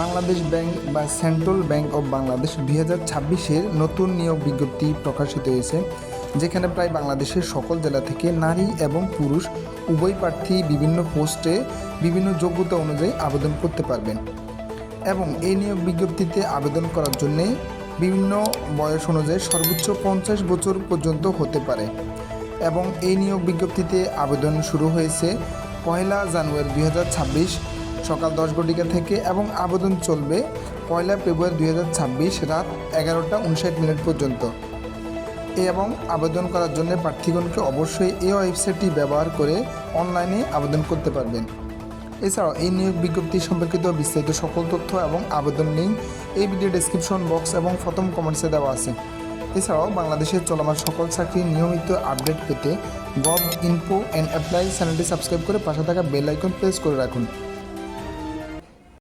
Bangladesh bank বা central bank of Bangladesh দুই হাজার ছাব্বিশের নতুন নিয়োগ বিজ্ঞপ্তি প্রকাশিত হয়েছে, যেখানে প্রায় বাংলাদেশের সকল জেলা থেকে নারী এবং পুরুষ উভয় প্রার্থী বিভিন্ন পোস্টে বিভিন্ন যোগ্যতা অনুযায়ী আবেদন করতে পারবেন এবং এই নিয়োগ বিজ্ঞপ্তিতে আবেদন করার জন্যে বিভিন্ন বয়স অনুযায়ী সর্বোচ্চ পঞ্চাশ বছর পর্যন্ত হতে পারে এবং এই নিয়োগ বিজ্ঞপ্তিতে আবেদন শুরু হয়েছে পয়লা জানুয়ারি দুই হাজার ছাব্বিশ সকাল দশ ঘটিকা থেকে এবং আবেদন চলবে পয়লা ফেব্রুয়ারি দুই হাজার ছাব্বিশ রাত এগারোটা উনষাট মিনিট পর্যন্ত। এবং আবেদন করার জন্য প্রার্থীগণকে অবশ্যই এই ওয়েবসাইটটি ব্যবহার করে অনলাইনে আবেদন করতে পারবেন। এছাড়াও এই নিয়োগ বিজ্ঞপ্তি সম্পর্কিত বিস্তারিত সকল তথ্য এবং আবেদন লিঙ্ক এই ভিডিও ডেসক্রিপশন বক্স এবং প্রথম কমেন্টসে দেওয়া আছে। এছাড়াও বাংলাদেশের চলমান সকল চাকরির নিয়মিত আপডেট পেতে গভ ইনফো অ্যান্ড অ্যাপ্লাই চ্যানেলটি সাবস্ক্রাইব করে পাশে থাকা বেল আইকন প্রেস করে রাখুন।